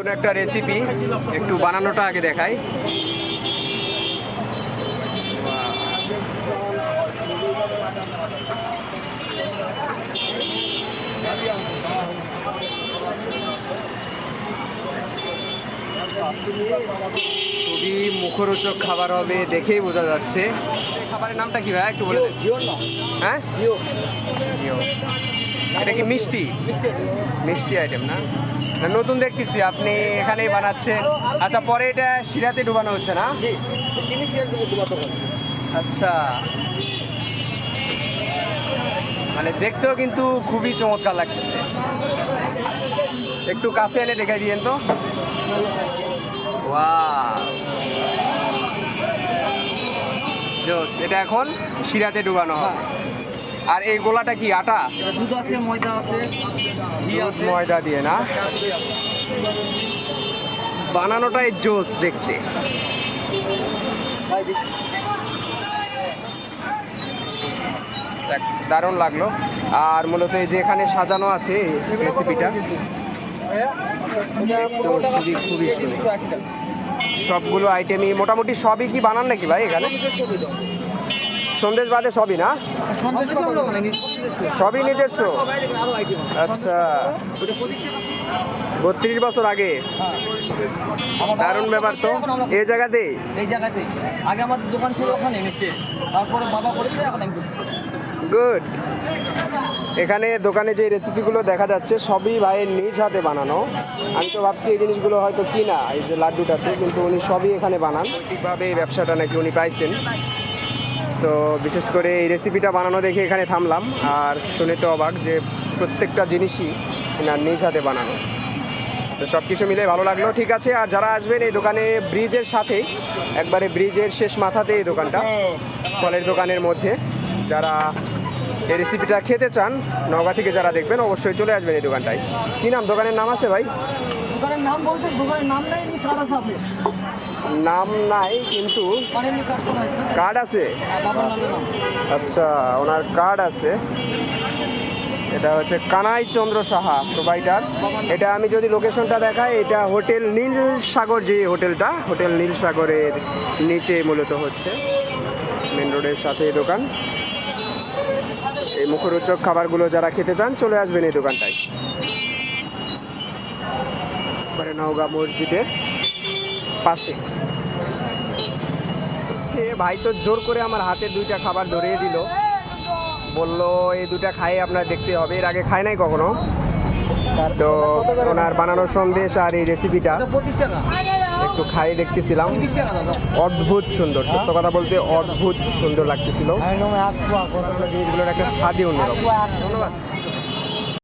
নতুন একটা রেসিপি একটু বানানোটা আগে দেখাই। খুবই মুখরোচক খাবার হবে দেখেই বোঝা যাচ্ছে। খাবারের নামটা কি ভাই? একটু বলে দেন হ্যাঁ। এটা কি মিষ্টি? মিষ্টি আইটেম না? নতুন দেখতেছি আপনি এখানেই বানাচ্ছেন। আচ্ছা পরে এটা শিরাতে ডুবানো হচ্ছে না? আচ্ছা। মানে দেখতেও কিন্তু খুবই চমৎকার লাগতেছে। একটু কাছে এনে দেখাই দিয়েন তো। Wow! জোস এটা এখন শিরাতে ডুবানো হবে। আর এই গোলাটা কি আটা? দুধ আছে ময়দা আছে ঘি আছে। ময়দা দিয়ে না? বানানোটাই জোস দেখতে। দেখ, দারুণ লাগল। আর মূলত এই যে এখানে সাজানো আছে রেসিপিটা তো খুবই খুবই সুন্দর। সবগুলো আইটেমই মোটামুটি সবই কি বানান নাকি ভাই এখানে? সন্দেশ বাদে সবই না। সবই নিজস্ব। আচ্ছা? বত্রিশ বছর আগে। দারুণ ব্যাপার তো। এই জায়গাতে এই জায়গাতে আগে আমাদের দোকান ছিল ওখানে তারপরে বাবা করেছে, এখন আমি গুড এখানে দোকানে যে রেসিপিগুলো দেখা যাচ্ছে সবই ভাইয়ের নিজ হাতে বানানো। আমি তো ভাবছি এই জিনিসগুলো হয়তো কিনা এই যে লাড্ডুটাতে কিন্তু উনি সবই এখানে বানান। ঠিকভাবে এই ব্যবসাটা নাকি উনি পাইছেন। তো বিশেষ করে এই রেসিপিটা বানানো দেখে এখানে থামলাম আর শুনে তো অবাক যে প্রত্যেকটা জিনিসই এনার নিজ হাতে বানানো। তো সব কিছু মিলে ভালো লাগল ঠিক আছে। আর যারা আসবেন এই দোকানে ব্রিজের সাথেই একবারে ব্রিজের শেষ মাথাতে এই দোকানটা ফলের দোকানের মধ্যে। যারা এই রেসিপিটা খেতে চান নওগাঁ থেকে যারা দেখবেন অবশ্যই চলে আসবেন এই দোকানটায়। কী নাম? দোকানের নাম আছে ভাই? দোকানের নাম বলতে দোকানের নাম নাই কার্ড আছে নাম নাই কিন্তু কার্ড আছে। হ্যাঁ, আচ্ছা ওনার কার্ড আছে। এটা হচ্ছে কানাই চন্দ্র সাহা প্রোভাইডার এটা আমি যদি লোকেশনটা দেখাই এটা হোটেল নীল সাগর যে হোটেলটা হোটেল নীল সাগরের নিচে মূলত হচ্ছে মেন রোডের সাথে এই দোকান। এই মুখরোচক খাবারগুলো যারা খেতে চান, চলে আসবেন এই দোকানটায়। মানে নওগাঁ মসজিদের পাশে। সে ভাই তো জোর করে আমার হাতে দুইটা খাবার ধরিয়ে দিল। বলল, এই দুটা খাই, আপনার দেখতে হবে। এর আগে খায় নাই কখনো। তো ওনার বানানো সন্দেশ আর এই রেসিপিটা একটু খাই দেখতেছিলাম অদ্ভুত সুন্দর সত্য কথা বলতে অদ্ভুত সুন্দর লাগতেছিল জিনিসগুলোর একটা স্বাদই অন্যরকম ধন্যবাদ